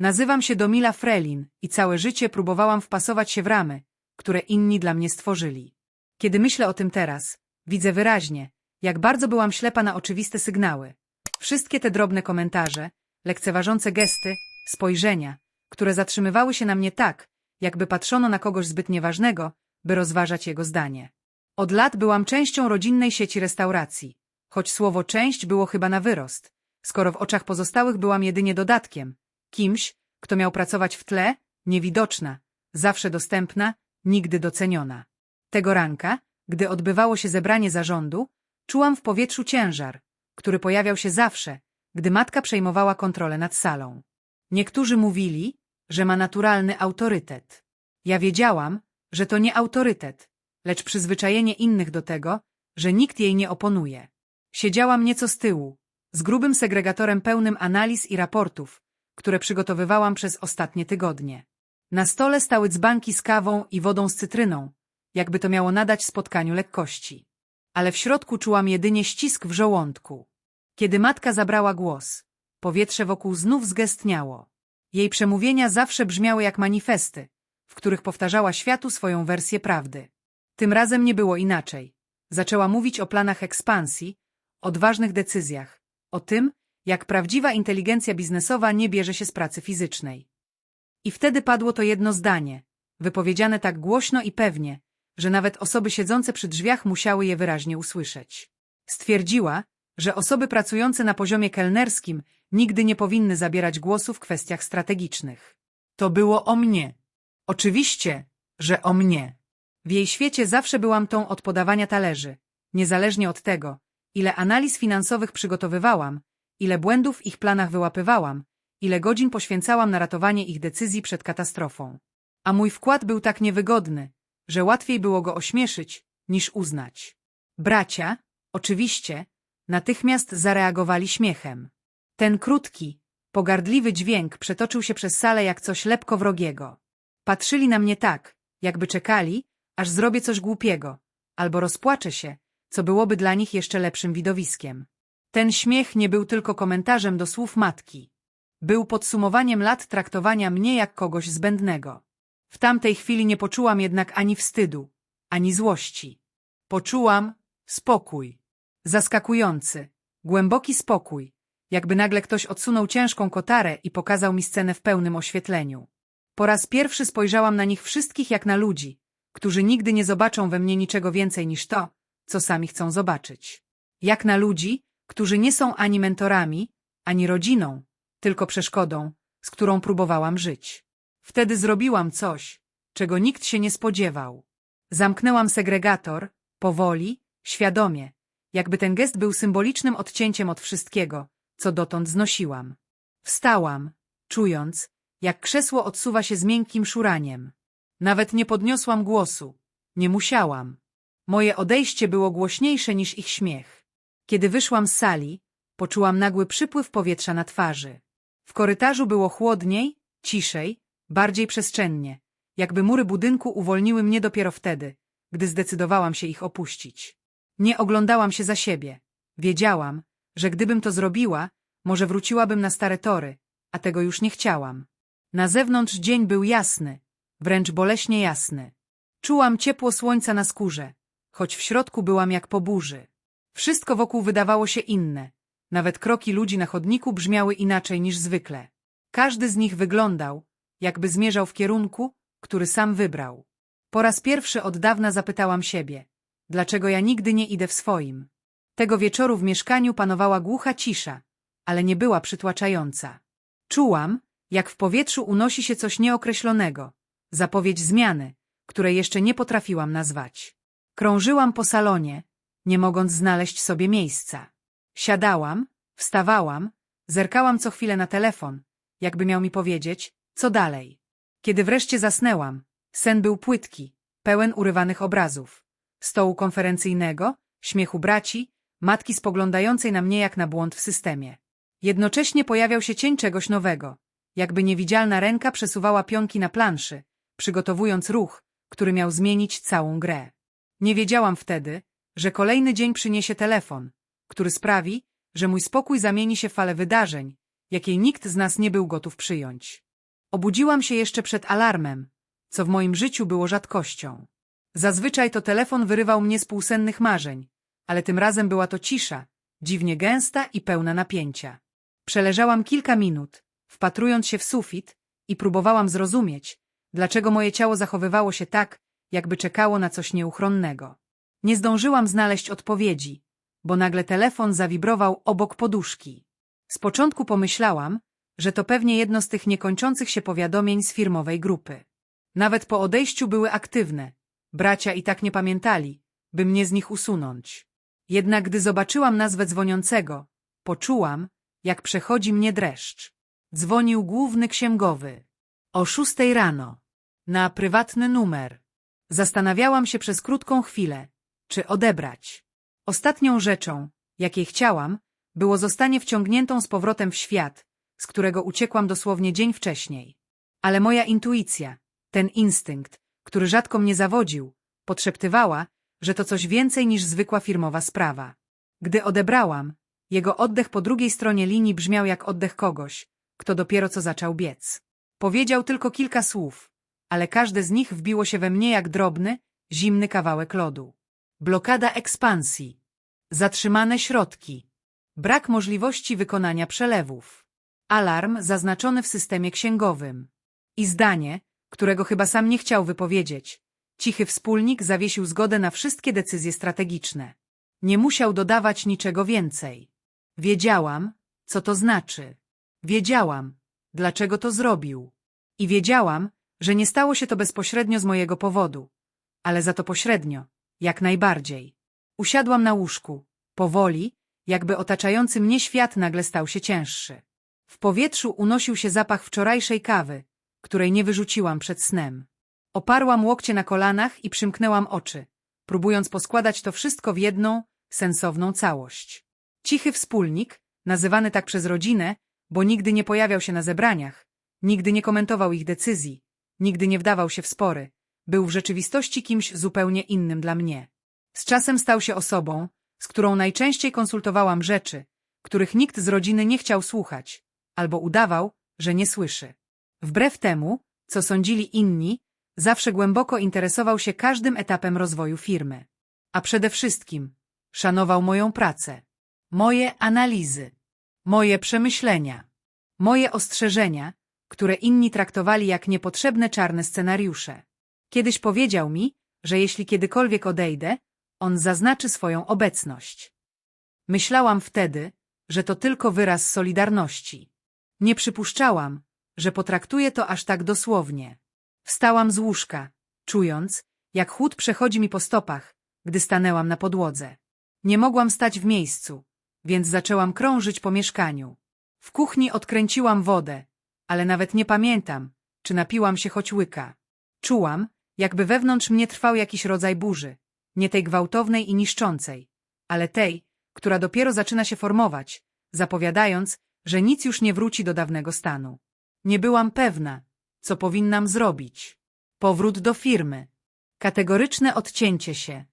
Nazywam się Domila Frelin i całe życie próbowałam wpasować się w ramy, które inni dla mnie stworzyli. Kiedy myślę o tym teraz, widzę wyraźnie, jak bardzo byłam ślepa na oczywiste sygnały. Wszystkie te drobne komentarze, lekceważące gesty, spojrzenia, które zatrzymywały się na mnie tak, jakby patrzono na kogoś zbyt nieważnego, by rozważać jego zdanie. Od lat byłam częścią rodzinnej sieci restauracji, choć słowo część było chyba na wyrost, skoro w oczach pozostałych byłam jedynie dodatkiem, kimś, kto miał pracować w tle, niewidoczna, zawsze dostępna, nigdy doceniona. Tego ranka, gdy odbywało się zebranie zarządu, czułam w powietrzu ciężar, który pojawiał się zawsze, gdy matka przejmowała kontrolę nad salą. Niektórzy mówili, że ma naturalny autorytet. Ja wiedziałam, że to nie autorytet, lecz przyzwyczajenie innych do tego, że nikt jej nie oponuje. Siedziałam nieco z tyłu, z grubym segregatorem pełnym analiz i raportów, które przygotowywałam przez ostatnie tygodnie. Na stole stały dzbanki z kawą i wodą z cytryną, jakby to miało nadać spotkaniu lekkości. Ale w środku czułam jedynie ścisk w żołądku. Kiedy matka zabrała głos, powietrze wokół znów zgęstniało. Jej przemówienia zawsze brzmiały jak manifesty, w których powtarzała światu swoją wersję prawdy. Tym razem nie było inaczej. Zaczęła mówić o planach ekspansji, odważnych decyzjach, o tym, jak prawdziwa inteligencja biznesowa nie bierze się z pracy fizycznej. I wtedy padło to jedno zdanie, wypowiedziane tak głośno i pewnie, że nawet osoby siedzące przy drzwiach musiały je wyraźnie usłyszeć. Stwierdziła, że osoby pracujące na poziomie kelnerskim nigdy nie powinny zabierać głosu w kwestiach strategicznych. To było o mnie. Oczywiście, że o mnie. W jej świecie zawsze byłam tą od podawania talerzy, niezależnie od tego, ile analiz finansowych przygotowywałam, ile błędów w ich planach wyłapywałam, ile godzin poświęcałam na ratowanie ich decyzji przed katastrofą. A mój wkład był tak niewygodny, że łatwiej było go ośmieszyć, niż uznać. Bracia, oczywiście, natychmiast zareagowali śmiechem. Ten krótki, pogardliwy dźwięk przetoczył się przez salę jak coś lepko wrogiego. Patrzyli na mnie tak, jakby czekali, aż zrobię coś głupiego, albo rozpłaczę się, co byłoby dla nich jeszcze lepszym widowiskiem. Ten śmiech nie był tylko komentarzem do słów matki. Był podsumowaniem lat traktowania mnie jak kogoś zbędnego. W tamtej chwili nie poczułam jednak ani wstydu, ani złości. Poczułam spokój. Zaskakujący, głęboki spokój, jakby nagle ktoś odsunął ciężką kotarę i pokazał mi scenę w pełnym oświetleniu. Po raz pierwszy spojrzałam na nich wszystkich jak na ludzi, którzy nigdy nie zobaczą we mnie niczego więcej niż to, co sami chcą zobaczyć. Jak na ludzi, którzy nie są ani mentorami, ani rodziną, tylko przeszkodą, z którą próbowałam żyć. Wtedy zrobiłam coś, czego nikt się nie spodziewał. Zamknęłam segregator, powoli, świadomie, jakby ten gest był symbolicznym odcięciem od wszystkiego, co dotąd znosiłam. Wstałam, czując, jak krzesło odsuwa się z miękkim szuraniem. Nawet nie podniosłam głosu. Nie musiałam. Moje odejście było głośniejsze niż ich śmiech. Kiedy wyszłam z sali, poczułam nagły przypływ powietrza na twarzy. W korytarzu było chłodniej, ciszej, bardziej przestrzennie, jakby mury budynku uwolniły mnie dopiero wtedy, gdy zdecydowałam się ich opuścić. Nie oglądałam się za siebie. Wiedziałam, że gdybym to zrobiła, może wróciłabym na stare tory, a tego już nie chciałam. Na zewnątrz dzień był jasny, wręcz boleśnie jasny. Czułam ciepło słońca na skórze, choć w środku byłam jak po burzy. Wszystko wokół wydawało się inne. Nawet kroki ludzi na chodniku brzmiały inaczej niż zwykle. Każdy z nich wyglądał, jakby zmierzał w kierunku, który sam wybrał. Po raz pierwszy od dawna zapytałam siebie, dlaczego ja nigdy nie idę w swoim. Tego wieczoru w mieszkaniu panowała głucha cisza, ale nie była przytłaczająca. Czułam, jak w powietrzu unosi się coś nieokreślonego, zapowiedź zmiany, której jeszcze nie potrafiłam nazwać. Krążyłam po salonie, nie mogąc znaleźć sobie miejsca. Siadałam, wstawałam, zerkałam co chwilę na telefon, jakby miał mi powiedzieć, co dalej. Kiedy wreszcie zasnęłam, sen był płytki, pełen urywanych obrazów. Stołu konferencyjnego, śmiechu braci, matki spoglądającej na mnie jak na błąd w systemie. Jednocześnie pojawiał się cień czegoś nowego, jakby niewidzialna ręka przesuwała pionki na planszy, przygotowując ruch, który miał zmienić całą grę. Nie wiedziałam wtedy, że kolejny dzień przyniesie telefon, który sprawi, że mój spokój zamieni się w falę wydarzeń, jakiej nikt z nas nie był gotów przyjąć. Obudziłam się jeszcze przed alarmem, co w moim życiu było rzadkością. Zazwyczaj to telefon wyrywał mnie z półsennych marzeń, ale tym razem była to cisza, dziwnie gęsta i pełna napięcia. Przeleżałam kilka minut, wpatrując się w sufit i próbowałam zrozumieć, dlaczego moje ciało zachowywało się tak, jakby czekało na coś nieuchronnego. Nie zdążyłam znaleźć odpowiedzi, bo nagle telefon zawibrował obok poduszki. Z początku pomyślałam, że to pewnie jedno z tych niekończących się powiadomień z firmowej grupy. Nawet po odejściu były aktywne. Bracia i tak nie pamiętali, by mnie z nich usunąć. Jednak gdy zobaczyłam nazwę dzwoniącego, poczułam, jak przechodzi mnie dreszcz. Dzwonił główny księgowy. O szóstej rano. Na prywatny numer. Zastanawiałam się przez krótką chwilę, czy odebrać. Ostatnią rzeczą, jakiej chciałam, było zostanie wciągniętą z powrotem w świat, z którego uciekłam dosłownie dzień wcześniej. Ale moja intuicja, ten instynkt, który rzadko mnie zawodził, podszeptywała, że to coś więcej niż zwykła firmowa sprawa. Gdy odebrałam, jego oddech po drugiej stronie linii brzmiał jak oddech kogoś, kto dopiero co zaczął biec. Powiedział tylko kilka słów, ale każde z nich wbiło się we mnie jak drobny, zimny kawałek lodu. Blokada ekspansji. Zatrzymane środki. Brak możliwości wykonania przelewów. Alarm zaznaczony w systemie księgowym. I zdanie, którego chyba sam nie chciał wypowiedzieć. Cichy wspólnik zawiesił zgodę na wszystkie decyzje strategiczne. Nie musiał dodawać niczego więcej. Wiedziałam, co to znaczy. Wiedziałam, dlaczego to zrobił. I wiedziałam, że nie stało się to bezpośrednio z mojego powodu, ale za to pośrednio, jak najbardziej. Usiadłam na łóżku, powoli, jakby otaczający mnie świat nagle stał się cięższy. W powietrzu unosił się zapach wczorajszej kawy, której nie wyrzuciłam przed snem. Oparłam łokcie na kolanach i przymknęłam oczy, próbując poskładać to wszystko w jedną, sensowną całość. Cichy wspólnik, nazywany tak przez rodzinę, bo nigdy nie pojawiał się na zebraniach, nigdy nie komentował ich decyzji, nigdy nie wdawał się w spory, był w rzeczywistości kimś zupełnie innym dla mnie. Z czasem stał się osobą, z którą najczęściej konsultowałam rzeczy, których nikt z rodziny nie chciał słuchać, albo udawał, że nie słyszy. Wbrew temu, co sądzili inni, zawsze głęboko interesował się każdym etapem rozwoju firmy. A przede wszystkim szanował moją pracę, moje analizy, moje przemyślenia, moje ostrzeżenia, które inni traktowali jak niepotrzebne czarne scenariusze. Kiedyś powiedział mi, że jeśli kiedykolwiek odejdę, on zaznaczy swoją obecność. Myślałam wtedy, że to tylko wyraz solidarności. Nie przypuszczałam, że potraktuje to aż tak dosłownie. Wstałam z łóżka, czując, jak chłód przechodzi mi po stopach, gdy stanęłam na podłodze. Nie mogłam stać w miejscu, więc zaczęłam krążyć po mieszkaniu. W kuchni odkręciłam wodę, ale nawet nie pamiętam, czy napiłam się choć łyka. Czułam, jakby wewnątrz mnie trwał jakiś rodzaj burzy, nie tej gwałtownej i niszczącej, ale tej, która dopiero zaczyna się formować, zapowiadając, że nic już nie wróci do dawnego stanu. Nie byłam pewna, co powinnam zrobić. Powrót do firmy. Kategoryczne odcięcie się.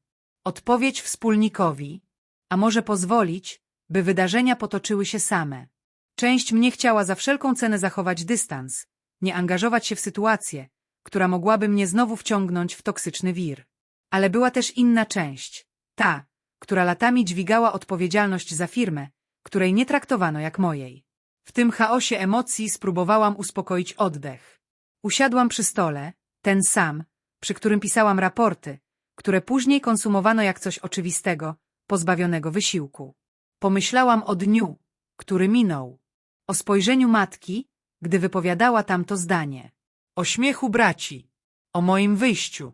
Odpowiedź wspólnikowi, a może pozwolić, by wydarzenia potoczyły się same. Część mnie chciała za wszelką cenę zachować dystans, nie angażować się w sytuację, która mogłaby mnie znowu wciągnąć w toksyczny wir. Ale była też inna część, ta, która latami dźwigała odpowiedzialność za firmę, której nie traktowano jak mojej. W tym chaosie emocji spróbowałam uspokoić oddech. Usiadłam przy stole, ten sam, przy którym pisałam raporty, które później konsumowano jak coś oczywistego, pozbawionego wysiłku. Pomyślałam o dniu, który minął. O spojrzeniu matki, gdy wypowiadała tamto zdanie. O śmiechu braci. O moim wyjściu.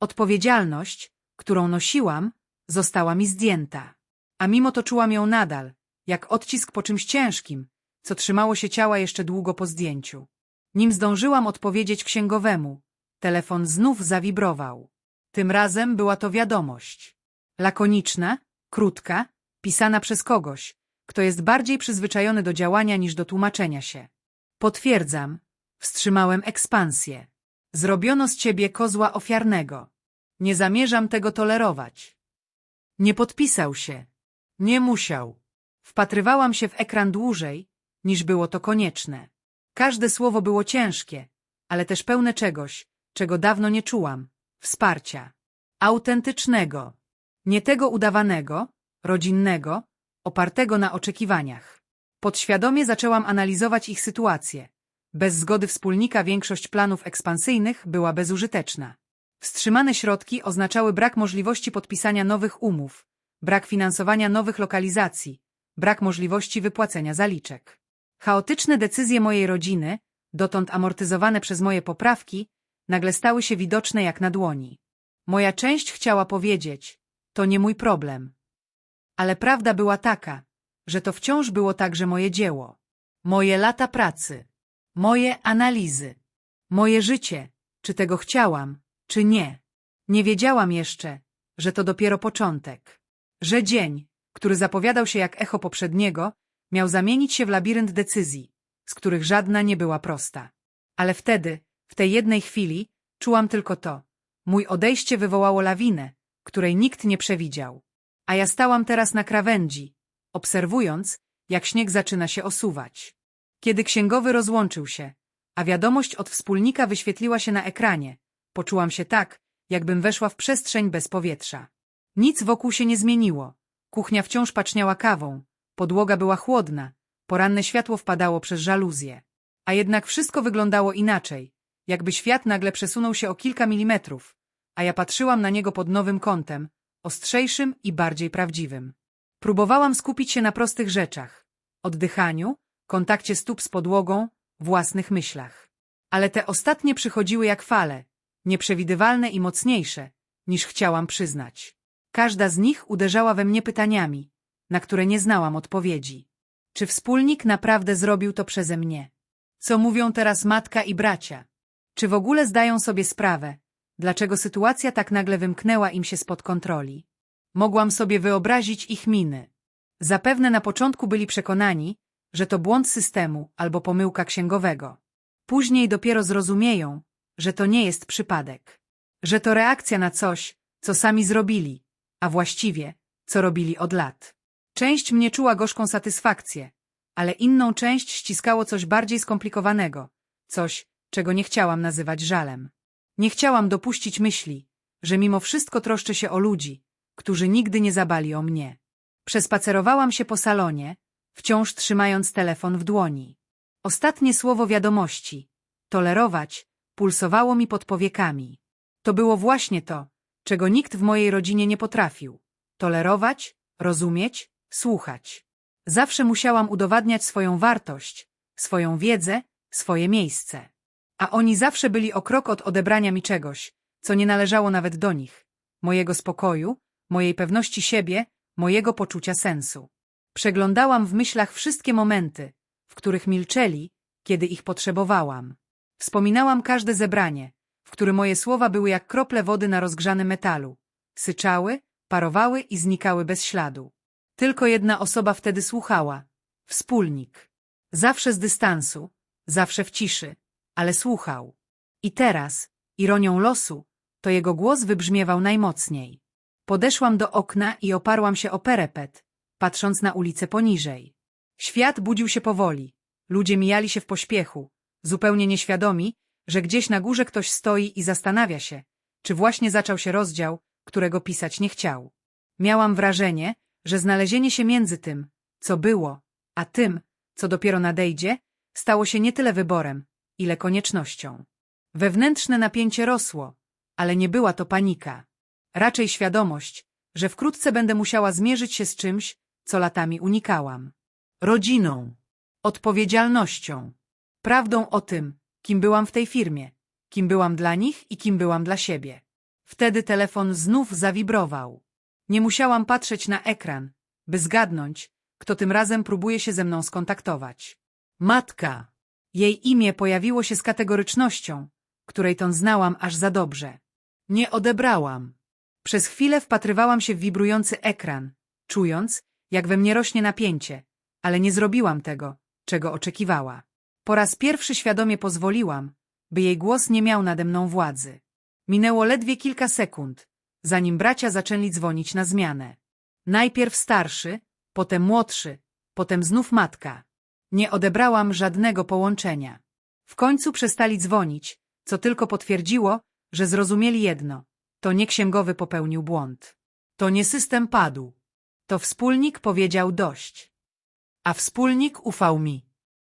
Odpowiedzialność, którą nosiłam, została mi zdjęta. A mimo to czułam ją nadal, jak odcisk po czymś ciężkim, co trzymało się ciała jeszcze długo po zdjęciu. Nim zdążyłam odpowiedzieć księgowemu, telefon znów zawibrował. Tym razem była to wiadomość. Lakoniczna, krótka, pisana przez kogoś, kto jest bardziej przyzwyczajony do działania niż do tłumaczenia się. Potwierdzam, wstrzymałem ekspansję. Zrobiono z ciebie kozła ofiarnego. Nie zamierzam tego tolerować. Nie podpisał się. Nie musiał. Wpatrywałam się w ekran dłużej, niż było to konieczne. Każde słowo było ciężkie, ale też pełne czegoś, czego dawno nie czułam. Wsparcia. Autentycznego. Nie tego udawanego, rodzinnego, opartego na oczekiwaniach. Podświadomie zaczęłam analizować ich sytuację. Bez zgody wspólnika większość planów ekspansyjnych była bezużyteczna. Wstrzymane środki oznaczały brak możliwości podpisania nowych umów, brak finansowania nowych lokalizacji, brak możliwości wypłacenia zaliczek. Chaotyczne decyzje mojej rodziny, dotąd amortyzowane przez moje poprawki, nagle stały się widoczne jak na dłoni. Moja część chciała powiedzieć, to nie mój problem. Ale prawda była taka, że to wciąż było także moje dzieło. Moje lata pracy. Moje analizy. Moje życie. Czy tego chciałam, czy nie. Nie wiedziałam jeszcze, że to dopiero początek. Że dzień, który zapowiadał się jak echo poprzedniego, miał zamienić się w labirynt decyzji, z których żadna nie była prosta. Ale wtedy, w tej jednej chwili, czułam tylko to. Mój odejście wywołało lawinę, której nikt nie przewidział. A ja stałam teraz na krawędzi, obserwując, jak śnieg zaczyna się osuwać. Kiedy księgowy rozłączył się, a wiadomość od wspólnika wyświetliła się na ekranie, poczułam się tak, jakbym weszła w przestrzeń bez powietrza. Nic wokół się nie zmieniło. Kuchnia wciąż paczniała kawą, podłoga była chłodna, poranne światło wpadało przez żaluzję. A jednak wszystko wyglądało inaczej, jakby świat nagle przesunął się o kilka milimetrów, a ja patrzyłam na niego pod nowym kątem, ostrzejszym i bardziej prawdziwym. Próbowałam skupić się na prostych rzeczach. Oddychaniu, kontakcie stóp z podłogą, własnych myślach. Ale te ostatnie przychodziły jak fale, nieprzewidywalne i mocniejsze, niż chciałam przyznać. Każda z nich uderzała we mnie pytaniami, na które nie znałam odpowiedzi. Czy wspólnik naprawdę zrobił to przeze mnie? Co mówią teraz matka i bracia? Czy w ogóle zdają sobie sprawę, dlaczego sytuacja tak nagle wymknęła im się spod kontroli? Mogłam sobie wyobrazić ich miny. Zapewne na początku byli przekonani, że to błąd systemu albo pomyłka księgowego. Później dopiero zrozumieją, że to nie jest przypadek. Że to reakcja na coś, co sami zrobili, a właściwie, co robili od lat. Część mnie czuła gorzką satysfakcję, ale inną część ściskało coś bardziej skomplikowanego, coś, czego nie chciałam nazywać żalem. Nie chciałam dopuścić myśli, że mimo wszystko troszczę się o ludzi, którzy nigdy nie zabali o mnie. Przespacerowałam się po salonie, wciąż trzymając telefon w dłoni. Ostatnie słowo wiadomości, tolerować, pulsowało mi pod powiekami. To było właśnie to, czego nikt w mojej rodzinie nie potrafił. Tolerować, rozumieć, słuchać. Zawsze musiałam udowadniać swoją wartość, swoją wiedzę, swoje miejsce. A oni zawsze byli o krok od odebrania mi czegoś, co nie należało nawet do nich. Mojego spokoju, mojej pewności siebie, mojego poczucia sensu. Przeglądałam w myślach wszystkie momenty, w których milczeli, kiedy ich potrzebowałam. Wspominałam każde zebranie, w którym moje słowa były jak krople wody na rozgrzanym metalu. Syczały, parowały i znikały bez śladu. Tylko jedna osoba wtedy słuchała. Wspólnik. Zawsze z dystansu, zawsze w ciszy, ale słuchał. I teraz, ironią losu, to jego głos wybrzmiewał najmocniej. Podeszłam do okna i oparłam się o perepet, patrząc na ulicę poniżej. Świat budził się powoli. Ludzie mijali się w pośpiechu, zupełnie nieświadomi, że gdzieś na górze ktoś stoi i zastanawia się, czy właśnie zaczął się rozdział, którego pisać nie chciał. Miałam wrażenie, że znalezienie się między tym, co było, a tym, co dopiero nadejdzie, stało się nie tyle wyborem, ile koniecznością. Wewnętrzne napięcie rosło, ale nie była to panika. Raczej świadomość, że wkrótce będę musiała zmierzyć się z czymś, co latami unikałam. Rodziną, odpowiedzialnością, prawdą o tym, kim byłam w tej firmie, kim byłam dla nich i kim byłam dla siebie. Wtedy telefon znów zawibrował. Nie musiałam patrzeć na ekran, by zgadnąć, kto tym razem próbuje się ze mną skontaktować. Matka. Jej imię pojawiło się z kategorycznością, której ton znałam aż za dobrze. Nie odebrałam. Przez chwilę wpatrywałam się w wibrujący ekran, czując, jak we mnie rośnie napięcie, ale nie zrobiłam tego, czego oczekiwała. Po raz pierwszy świadomie pozwoliłam, by jej głos nie miał nade mną władzy. Minęło ledwie kilka sekund, zanim bracia zaczęli dzwonić na zmianę. Najpierw starszy, potem młodszy, potem znów matka. Nie odebrałam żadnego połączenia. W końcu przestali dzwonić, co tylko potwierdziło, że zrozumieli jedno. To nie księgowy popełnił błąd. To nie system padł. To wspólnik powiedział dość. A wspólnik ufał mi.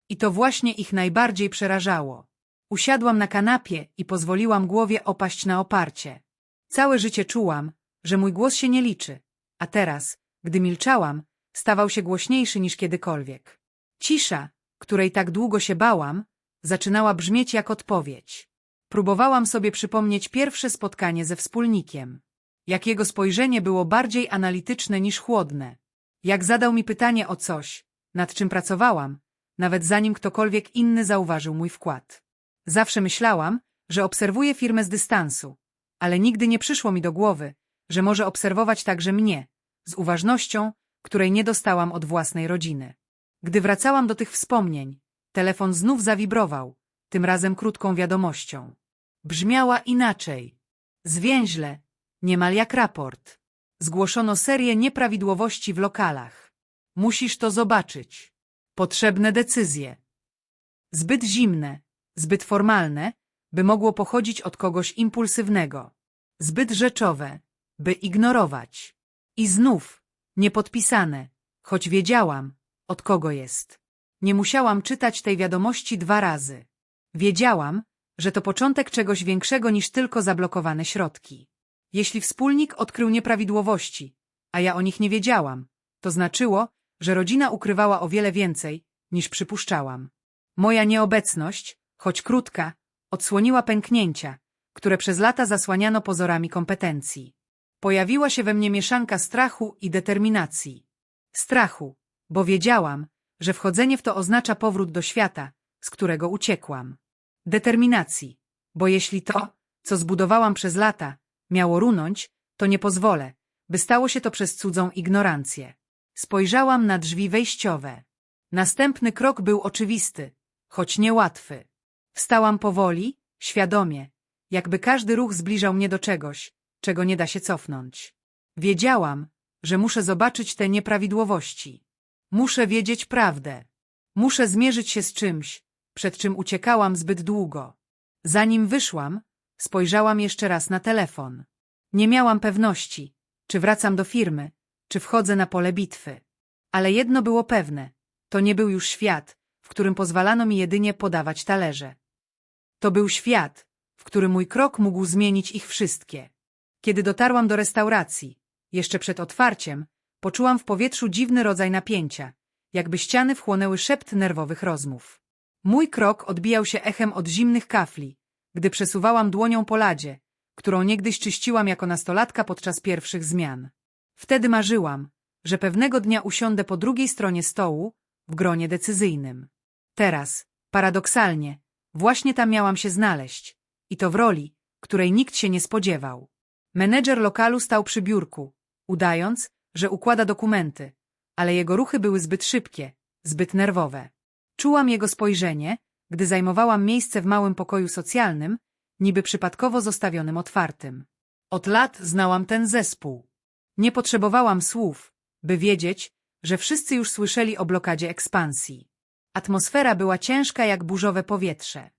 I to właśnie ich najbardziej przerażało. Usiadłam na kanapie i pozwoliłam głowie opaść na oparcie. Całe życie czułam, że mój głos się nie liczy, a teraz, gdy milczałam, stawał się głośniejszy niż kiedykolwiek. Cisza, której tak długo się bałam, zaczynała brzmieć jak odpowiedź. Próbowałam sobie przypomnieć pierwsze spotkanie ze wspólnikiem. Jak jego spojrzenie było bardziej analityczne niż chłodne. Jak zadał mi pytanie o coś, nad czym pracowałam, nawet zanim ktokolwiek inny zauważył mój wkład. Zawsze myślałam, że obserwuję firmę z dystansu, ale nigdy nie przyszło mi do głowy, że może obserwować także mnie, z uważnością, której nie dostałam od własnej rodziny. Gdy wracałam do tych wspomnień, telefon znów zawibrował, tym razem krótką wiadomością. Brzmiała inaczej. Zwięźle, niemal jak raport. Zgłoszono serię nieprawidłowości w lokalach. Musisz to zobaczyć. Potrzebne decyzje. Zbyt zimne, zbyt formalne, by mogło pochodzić od kogoś impulsywnego. Zbyt rzeczowe, by ignorować. I znów, niepodpisane, choć wiedziałam, od kogo jest. Nie musiałam czytać tej wiadomości dwa razy. Wiedziałam, że to początek czegoś większego niż tylko zablokowane środki. Jeśli wspólnik odkrył nieprawidłowości, a ja o nich nie wiedziałam, to znaczyło, że rodzina ukrywała o wiele więcej, niż przypuszczałam. Moja nieobecność, choć krótka, odsłoniła pęknięcia, które przez lata zasłaniano pozorami kompetencji. Pojawiła się we mnie mieszanka strachu i determinacji. Strachu, bo wiedziałam, że wchodzenie w to oznacza powrót do świata, z którego uciekłam. Determinacji, bo jeśli to, co zbudowałam przez lata, miało runąć, to nie pozwolę, by stało się to przez cudzą ignorancję. Spojrzałam na drzwi wejściowe. Następny krok był oczywisty, choć niełatwy. Wstałam powoli, świadomie, jakby każdy ruch zbliżał mnie do czegoś, czego nie da się cofnąć. Wiedziałam, że muszę zobaczyć te nieprawidłowości. Muszę wiedzieć prawdę. Muszę zmierzyć się z czymś, przed czym uciekałam zbyt długo. Zanim wyszłam, spojrzałam jeszcze raz na telefon. Nie miałam pewności, czy wracam do firmy, czy wchodzę na pole bitwy. Ale jedno było pewne, to nie był już świat, w którym pozwalano mi jedynie podawać talerze. To był świat, w którym mój krok mógł zmienić ich wszystkie. Kiedy dotarłam do restauracji, jeszcze przed otwarciem, poczułam w powietrzu dziwny rodzaj napięcia, jakby ściany wchłonęły szept nerwowych rozmów. Mój krok odbijał się echem od zimnych kafli, gdy przesuwałam dłonią po ladzie, którą niegdyś czyściłam jako nastolatka podczas pierwszych zmian. Wtedy marzyłam, że pewnego dnia usiądę po drugiej stronie stołu, w gronie decyzyjnym. Teraz, paradoksalnie, właśnie tam miałam się znaleźć, i to w roli, której nikt się nie spodziewał. Menedżer lokalu stał przy biurku, udając, że układa dokumenty, ale jego ruchy były zbyt szybkie, zbyt nerwowe. Czułam jego spojrzenie, gdy zajmowałam miejsce w małym pokoju socjalnym, niby przypadkowo zostawionym otwartym. Od lat znałam ten zespół. Nie potrzebowałam słów, by wiedzieć, że wszyscy już słyszeli o blokadzie ekspansji. Atmosfera była ciężka jak burzowe powietrze.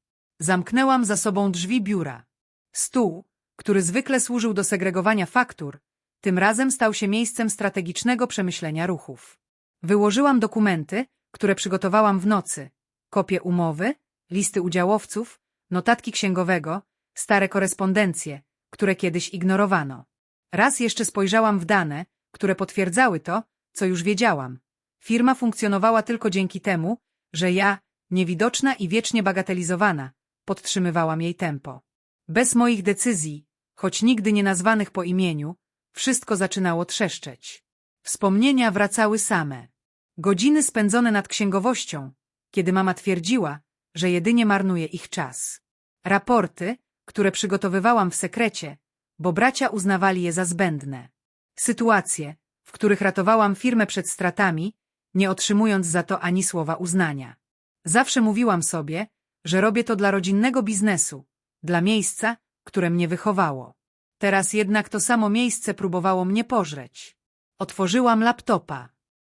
Zamknęłam za sobą drzwi biura. Stół, który zwykle służył do segregowania faktur, tym razem stał się miejscem strategicznego przemyślenia ruchów. Wyłożyłam dokumenty, które przygotowałam w nocy, kopie umowy, listy udziałowców, notatki księgowego, stare korespondencje, które kiedyś ignorowano. Raz jeszcze spojrzałam w dane, które potwierdzały to, co już wiedziałam. Firma funkcjonowała tylko dzięki temu, że ja, niewidoczna i wiecznie bagatelizowana, podtrzymywałam jej tempo. Bez moich decyzji, choć nigdy nie nazwanych po imieniu, wszystko zaczynało trzeszczeć. Wspomnienia wracały same. Godziny spędzone nad księgowością, kiedy mama twierdziła, że jedynie marnuje ich czas. Raporty, które przygotowywałam w sekrecie, bo bracia uznawali je za zbędne. Sytuacje, w których ratowałam firmę przed stratami, nie otrzymując za to ani słowa uznania. Zawsze mówiłam sobie, że robię to dla rodzinnego biznesu, dla miejsca, które mnie wychowało. Teraz jednak to samo miejsce próbowało mnie pożreć. Otworzyłam laptopa.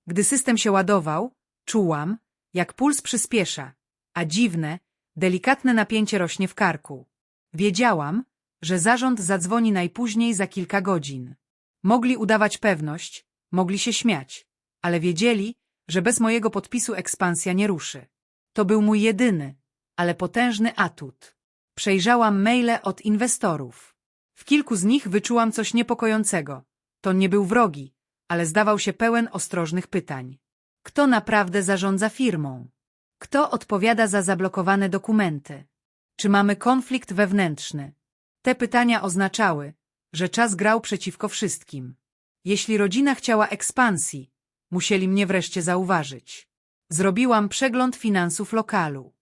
Gdy system się ładował, czułam, jak puls przyspiesza, a dziwne, Delikatne napięcie rośnie w karku. Wiedziałam, że zarząd zadzwoni najpóźniej za kilka godzin. Mogli udawać pewność, mogli się śmiać, ale wiedzieli, że bez mojego podpisu ekspansja nie ruszy. To był mój jedyny, ale potężny atut. Przejrzałam maile od inwestorów. W kilku z nich wyczułam coś niepokojącego. To nie był wrogi, ale zdawał się pełen ostrożnych pytań. Kto naprawdę zarządza firmą? Kto odpowiada za zablokowane dokumenty? Czy mamy konflikt wewnętrzny? Te pytania oznaczały, że czas grał przeciwko wszystkim. Jeśli rodzina chciała ekspansji, musieli mnie wreszcie zauważyć. Zrobiłam przegląd finansów lokalu.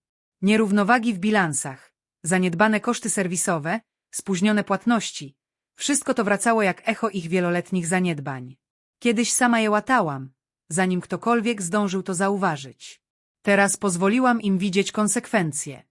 Nierównowagi w bilansach, zaniedbane koszty serwisowe, spóźnione płatności. Wszystko to wracało jak echo ich wieloletnich zaniedbań. Kiedyś sama je łatałam, zanim ktokolwiek zdążył to zauważyć. Teraz pozwoliłam im widzieć konsekwencje.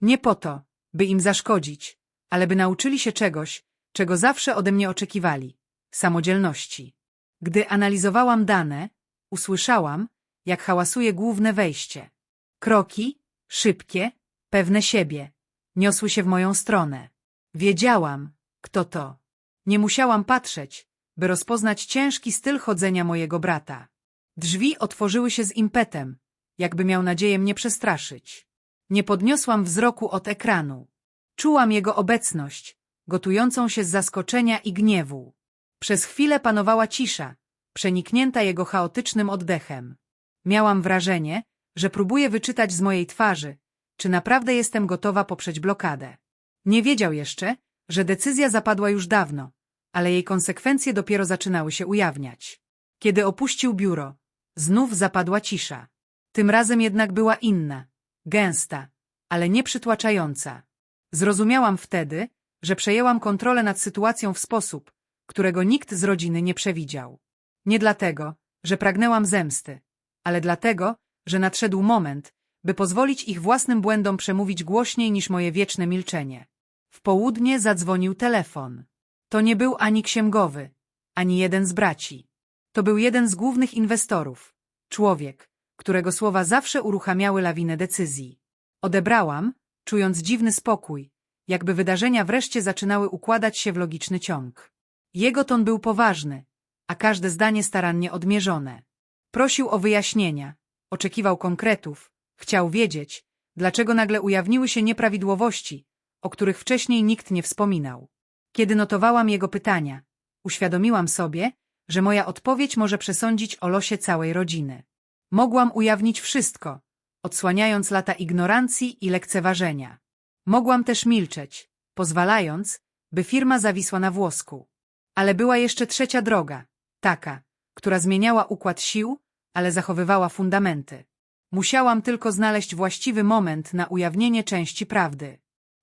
Nie po to, by im zaszkodzić, ale by nauczyli się czegoś, czego zawsze ode mnie oczekiwali samodzielności. Gdy analizowałam dane, usłyszałam, jak hałasuje główne wejście. Kroki, szybkie, pewne siebie, niosły się w moją stronę. Wiedziałam, kto to. Nie musiałam patrzeć, by rozpoznać ciężki styl chodzenia mojego brata. Drzwi otworzyły się z impetem, jakby miał nadzieję mnie przestraszyć. Nie podniosłam wzroku od ekranu. Czułam jego obecność, gotującą się z zaskoczenia i gniewu. Przez chwilę panowała cisza, przeniknięta jego chaotycznym oddechem. Miałam wrażenie, że próbuje wyczytać z mojej twarzy, czy naprawdę jestem gotowa poprzeć blokadę. Nie wiedział jeszcze, że decyzja zapadła już dawno, ale jej konsekwencje dopiero zaczynały się ujawniać. Kiedy opuścił biuro, znów zapadła cisza. Tym razem jednak była inna, gęsta, ale nieprzytłaczająca. Zrozumiałam wtedy, że przejęłam kontrolę nad sytuacją w sposób, którego nikt z rodziny nie przewidział. Nie dlatego, że pragnęłam zemsty, ale dlatego, że nadszedł moment, by pozwolić ich własnym błędom przemówić głośniej niż moje wieczne milczenie. W południe zadzwonił telefon. To nie był ani księgowy, ani jeden z braci. To był jeden z głównych inwestorów. Człowiek, którego słowa zawsze uruchamiały lawinę decyzji. Odebrałam, czując dziwny spokój, jakby wydarzenia wreszcie zaczynały układać się w logiczny ciąg. Jego ton był poważny, a każde zdanie starannie odmierzone. Prosił o wyjaśnienia, oczekiwał konkretów, chciał wiedzieć, dlaczego nagle ujawniły się nieprawidłowości, o których wcześniej nikt nie wspominał. Kiedy notowałam jego pytania, uświadomiłam sobie, że moja odpowiedź może przesądzić o losie całej rodziny. Mogłam ujawnić wszystko, odsłaniając lata ignorancji i lekceważenia. Mogłam też milczeć, pozwalając, by firma zawisła na włosku. Ale była jeszcze trzecia droga, taka, która zmieniała układ sił, ale zachowywała fundamenty. Musiałam tylko znaleźć właściwy moment na ujawnienie części prawdy.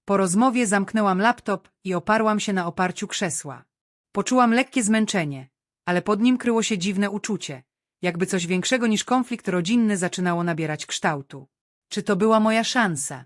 Po rozmowie zamknęłam laptop i oparłam się na oparciu krzesła. Poczułam lekkie zmęczenie, ale pod nim kryło się dziwne uczucie, jakby coś większego niż konflikt rodzinny zaczynało nabierać kształtu. Czy to była moja szansa?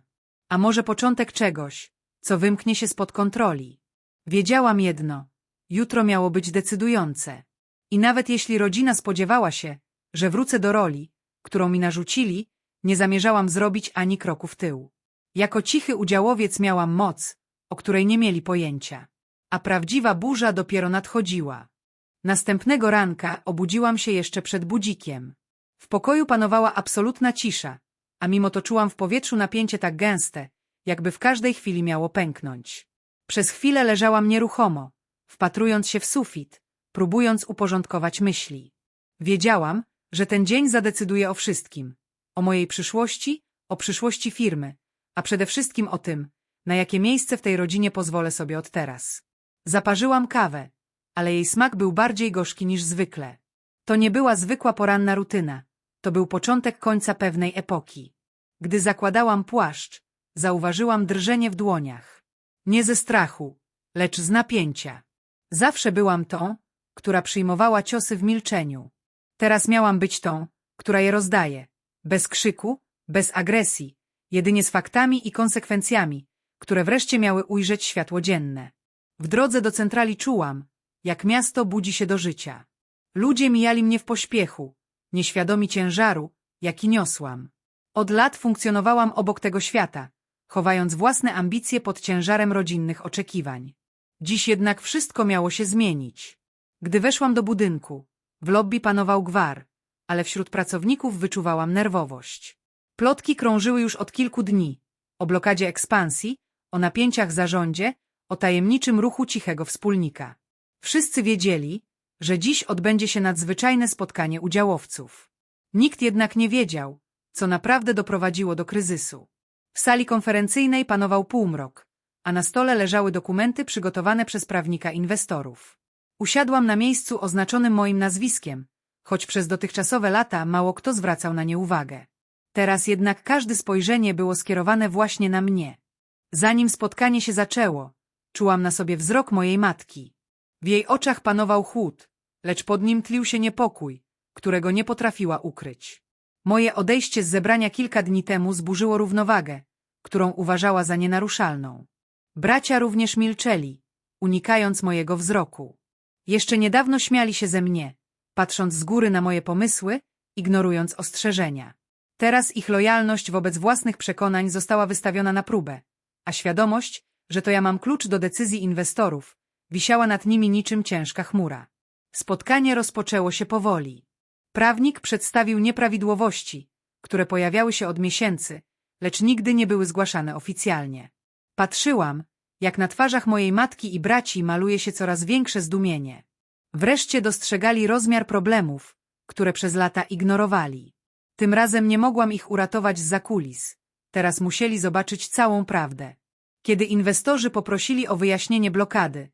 A może początek czegoś, co wymknie się spod kontroli? Wiedziałam jedno. Jutro miało być decydujące. I nawet jeśli rodzina spodziewała się, że wrócę do roli, którą mi narzucili, nie zamierzałam zrobić ani kroku w tył. Jako cichy udziałowiec miałam moc, o której nie mieli pojęcia. A prawdziwa burza dopiero nadchodziła. Następnego ranka obudziłam się jeszcze przed budzikiem. W pokoju panowała absolutna cisza, a mimo to czułam w powietrzu napięcie tak gęste, jakby w każdej chwili miało pęknąć. Przez chwilę leżałam nieruchomo, wpatrując się w sufit, próbując uporządkować myśli. Wiedziałam, że ten dzień zadecyduje o wszystkim. O mojej przyszłości, o przyszłości firmy, a przede wszystkim o tym, na jakie miejsce w tej rodzinie pozwolę sobie od teraz. Zaparzyłam kawę, ale jej smak był bardziej gorzki niż zwykle. To nie była zwykła poranna rutyna, to był początek końca pewnej epoki. Gdy zakładałam płaszcz, zauważyłam drżenie w dłoniach. Nie ze strachu, lecz z napięcia. Zawsze byłam tą, która przyjmowała ciosy w milczeniu. Teraz miałam być tą, która je rozdaje. Bez krzyku, bez agresji, jedynie z faktami i konsekwencjami, które wreszcie miały ujrzeć światło dzienne. W drodze do centrali czułam, jak miasto budzi się do życia. Ludzie mijali mnie w pośpiechu, nieświadomi ciężaru, jaki niosłam. Od lat funkcjonowałam obok tego świata, chowając własne ambicje pod ciężarem rodzinnych oczekiwań. Dziś jednak wszystko miało się zmienić. Gdy weszłam do budynku, w lobby panował gwar, ale wśród pracowników wyczuwałam nerwowość. Plotki krążyły już od kilku dni. O blokadzie ekspansji, o napięciach zarządzie, o tajemniczym ruchu cichego wspólnika. Wszyscy wiedzieli, że dziś odbędzie się nadzwyczajne spotkanie udziałowców. Nikt jednak nie wiedział, co naprawdę doprowadziło do kryzysu. W sali konferencyjnej panował półmrok, a na stole leżały dokumenty przygotowane przez prawnika inwestorów. Usiadłam na miejscu oznaczonym moim nazwiskiem, choć przez dotychczasowe lata mało kto zwracał na nie uwagę. Teraz jednak każde spojrzenie było skierowane właśnie na mnie. Zanim spotkanie się zaczęło, czułam na sobie wzrok mojej matki. W jej oczach panował chłód, lecz pod nim tlił się niepokój, którego nie potrafiła ukryć. Moje odejście z zebrania kilka dni temu zburzyło równowagę, którą uważała za nienaruszalną. Bracia również milczeli, unikając mojego wzroku. Jeszcze niedawno śmiali się ze mnie, patrząc z góry na moje pomysły, ignorując ostrzeżenia. Teraz ich lojalność wobec własnych przekonań została wystawiona na próbę, a świadomość, że to ja mam klucz do decyzji inwestorów, wisiała nad nimi niczym ciężka chmura. Spotkanie rozpoczęło się powoli. Prawnik przedstawił nieprawidłowości, które pojawiały się od miesięcy, lecz nigdy nie były zgłaszane oficjalnie. Patrzyłam, jak na twarzach mojej matki i braci maluje się coraz większe zdumienie. Wreszcie dostrzegali rozmiar problemów, które przez lata ignorowali. Tym razem nie mogłam ich uratować z zakulis. Teraz musieli zobaczyć całą prawdę. Kiedy inwestorzy poprosili o wyjaśnienie blokady,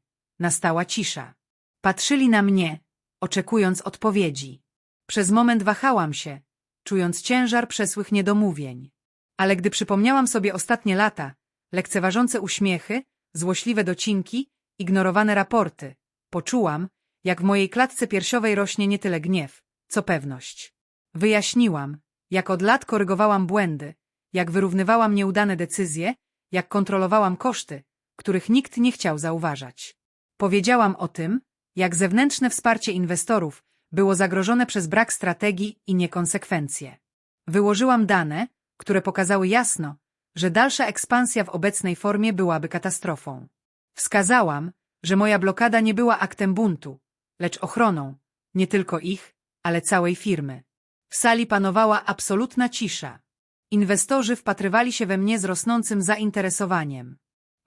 nastała cisza. Patrzyli na mnie, oczekując odpowiedzi. Przez moment wahałam się, czując ciężar przesłych niedomówień. Ale gdy przypomniałam sobie ostatnie lata, lekceważące uśmiechy, złośliwe docinki, ignorowane raporty, poczułam, jak w mojej klatce piersiowej rośnie nie tyle gniew, co pewność. Wyjaśniłam, jak od lat korygowałam błędy, jak wyrównywałam nieudane decyzje, jak kontrolowałam koszty, których nikt nie chciał zauważać. Powiedziałam o tym, jak zewnętrzne wsparcie inwestorów było zagrożone przez brak strategii i niekonsekwencje. Wyłożyłam dane, które pokazały jasno, że dalsza ekspansja w obecnej formie byłaby katastrofą. Wskazałam, że moja blokada nie była aktem buntu, lecz ochroną, nie tylko ich, ale całej firmy. W sali panowała absolutna cisza. Inwestorzy wpatrywali się we mnie z rosnącym zainteresowaniem.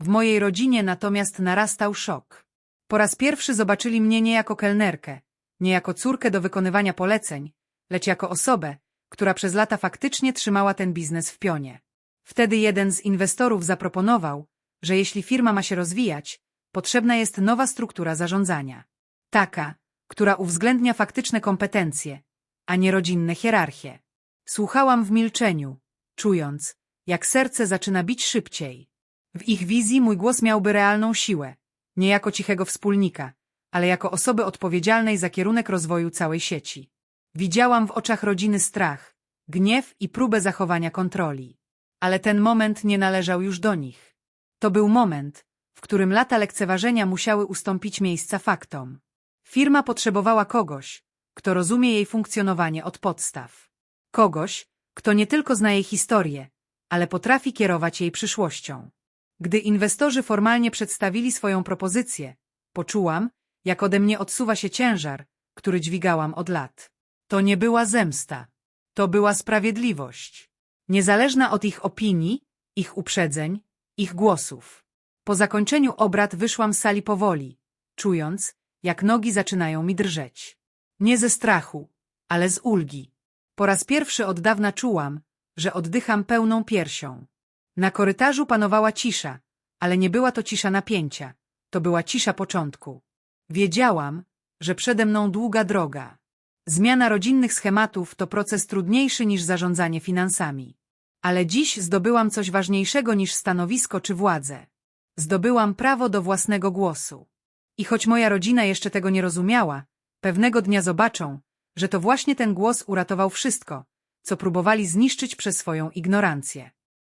W mojej rodzinie natomiast narastał szok. Po raz pierwszy zobaczyli mnie nie jako kelnerkę, nie jako córkę do wykonywania poleceń, lecz jako osobę, która przez lata faktycznie trzymała ten biznes w pionie. Wtedy jeden z inwestorów zaproponował, że jeśli firma ma się rozwijać, potrzebna jest nowa struktura zarządzania. Taka, która uwzględnia faktyczne kompetencje, a nie rodzinne hierarchie. Słuchałam w milczeniu, czując, jak serce zaczyna bić szybciej. W ich wizji mój głos miałby realną siłę, nie jako cichego wspólnika, ale jako osoby odpowiedzialnej za kierunek rozwoju całej sieci. Widziałam w oczach rodziny strach, gniew i próbę zachowania kontroli. Ale ten moment nie należał już do nich. To był moment, w którym lata lekceważenia musiały ustąpić miejsca faktom. Firma potrzebowała kogoś, kto rozumie jej funkcjonowanie od podstaw. Kogoś, kto nie tylko zna jej historię, ale potrafi kierować jej przyszłością. Gdy inwestorzy formalnie przedstawili swoją propozycję, poczułam, jak ode mnie odsuwa się ciężar, który dźwigałam od lat. To nie była zemsta. To była sprawiedliwość. Niezależna od ich opinii, ich uprzedzeń, ich głosów. Po zakończeniu obrad wyszłam z sali powoli, czując, jak nogi zaczynają mi drżeć. Nie ze strachu, ale z ulgi. Po raz pierwszy od dawna czułam, że oddycham pełną piersią. Na korytarzu panowała cisza, ale nie była to cisza napięcia, to była cisza początku. Wiedziałam, że przede mną długa droga. Zmiana rodzinnych schematów to proces trudniejszy niż zarządzanie finansami. Ale dziś zdobyłam coś ważniejszego niż stanowisko czy władzę. Zdobyłam prawo do własnego głosu. I choć moja rodzina jeszcze tego nie rozumiała, pewnego dnia zobaczą, że to właśnie ten głos uratował wszystko, co próbowali zniszczyć przez swoją ignorancję.